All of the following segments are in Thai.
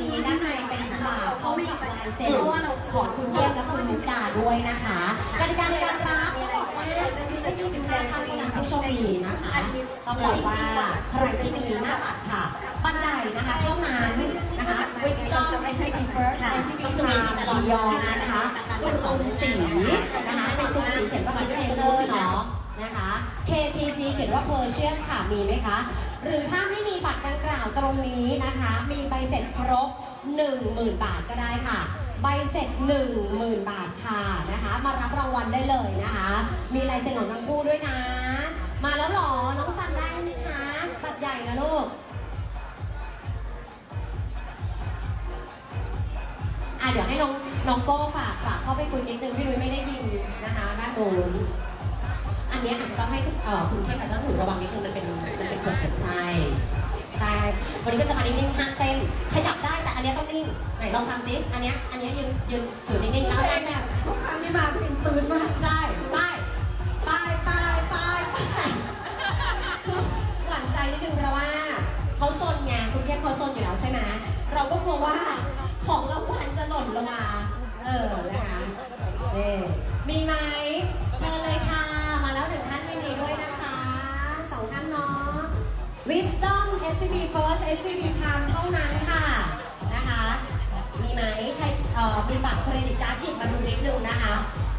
นี้ด้านในเป็นกระดาเขามีลายเซ็นของคุณเทพและคุณมุกดาด้วยนะคะกติกาในการรับบอกว่าไม่ใช่25ท่านเท่านั้นผู้โชคดีนะคะต้องบอกว่าใครที่มีหน้าบัตรค่ะบันไดนะคะเท่านั้นนะคะ Wisdom SCP First SCP Prime Beyond นะคะเป็นกรุงศรีนะคะเป็นกรุงศรีเขียนว่า Signature เนาะ นะคะ KTC เขียนว่า Purchase ค่ะมีไหมคะ หรือถ้าไม่มีบัตรดังกล่าวตรงนี้นะคะ มีใบเสร็จครบ 10,000 บาทก็ได้ค่ะ ใบเสร็จ 10,000 บาทค่ะนะคะ มารับรางวัลได้เลยนะคะ มีลายเซ็นของทั้งคู่ด้วยนะ มาแล้วหรอ น้องซันได้ไหมคะบัตรใหญ่นะลูกอะเดี๋ยวให้น้องน้องโก้ฝากฝากเข้าไปคุยนิดนึงพี่นุ้ยไม่ได้ยินนะคะด้านบนอันเนี้ยอาจจะ ต้องให้เอ่อคุณเทพอาจจะถูกระวังนิดนึงมันเป็นมันเป็นกฎของไทยใช่วันนี้ก็จะมานิ่งๆห้ามเต้น ขยับได้แต่อันเนี้ยต้องนิ่ง ไหนลองทำซิอันเนี้ยอันเนี้ยยืนยืนถือนิ่งๆแล้วได้แบบทุกครั้งที่มาเป็นตื่นมากใช่ไปไปไปไปไปหวั่นใจนิดนึงเพราะว่าเขาซนไงคุณเทพเขาซนอยู่แล้วใช่ไหมเราก็กลัวว่าของรางวัลจะหล่นลงมา เออนะคะนี่มีไหม SCB First SCB Palm เท่านั้นค่ะนะคะ มีไหมใครเอ่อมีบัตรเครดิตการ์ดหยิบมาดูนิดนึงนะคะ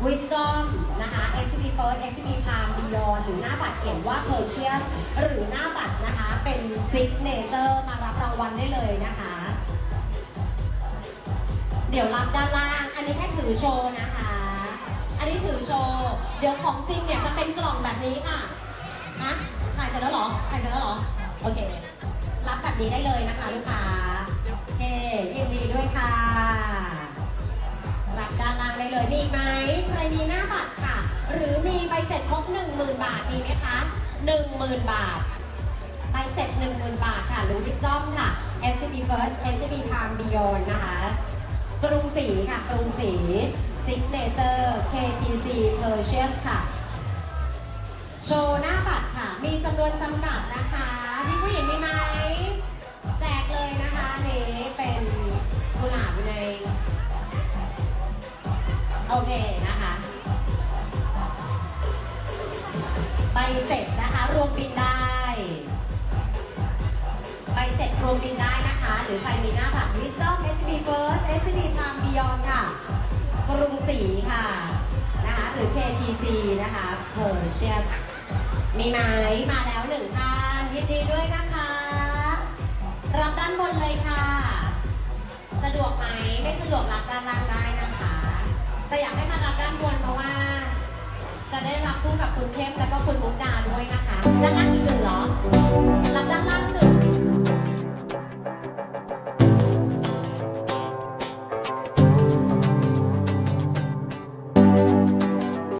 Wisdom นะคะ SCB First SCB Palm Beyond หรือหน้าบัตรเขียนว่า Purchase หรือหน้าบัตรนะคะเป็น Signature มารับรางวัลได้เลยนะคะ เดี๋ยวรับด้านล่าง อันนี้แค่ถือโชว์นะคะ อันนี้ถือโชว์ เดี๋ยวของจริงเนี่ยจะเป็นกล่องแบบนี้ค่ะฮะถ่ายเสร็จแล้วเหรอถ่ายเสร็จแล้วเหรอ โอเค แบบนี้ได้เลยนะคะลูกค้าโอเคยินดีด้วยค่ะรับด้านล่างได้เลยมีไหมใครมีหน้าบัตรค่ะ หรือมีใบเสร็จครบ10,000 บาทมีไหมคะ10,000 บาทใบเสร็จ10,000 บาทค่ะรือ Wisdom ค่ะ SCB First SCB Palm Beyond นะคะกรุงศรีค่ะกรุงศรี Signature KTC Purchase ค่ะโชว์หน้าบัตรค่ะ มีจำนวนจำกัดนะคะพี่ผู้หญิง โอเคนะคะ ใบเสร็จนะคะรวมบินได้ใบเสร็จรวมบินได้นะคะ หรือใครมีหน้าบัตร Wisdom SCB First SCB Palm Beyond ค่ะกรุงศรีค่ะนะคะหรือ KTC นะคะ Purchase มีไหมมาแล้วหนึ่งท่านยินดีด้วยนะคะ รับด้านบนเลยค่ะ สะดวกไหมไม่สะดวกรับด้านล่าง แต่อยากให้มารับด้านบนเพราะว่า จะได้รับคู่กับคุณเทพแล้วก็คุณมุกดาด้วยนะคะด้านล่างอีกหนึ่ง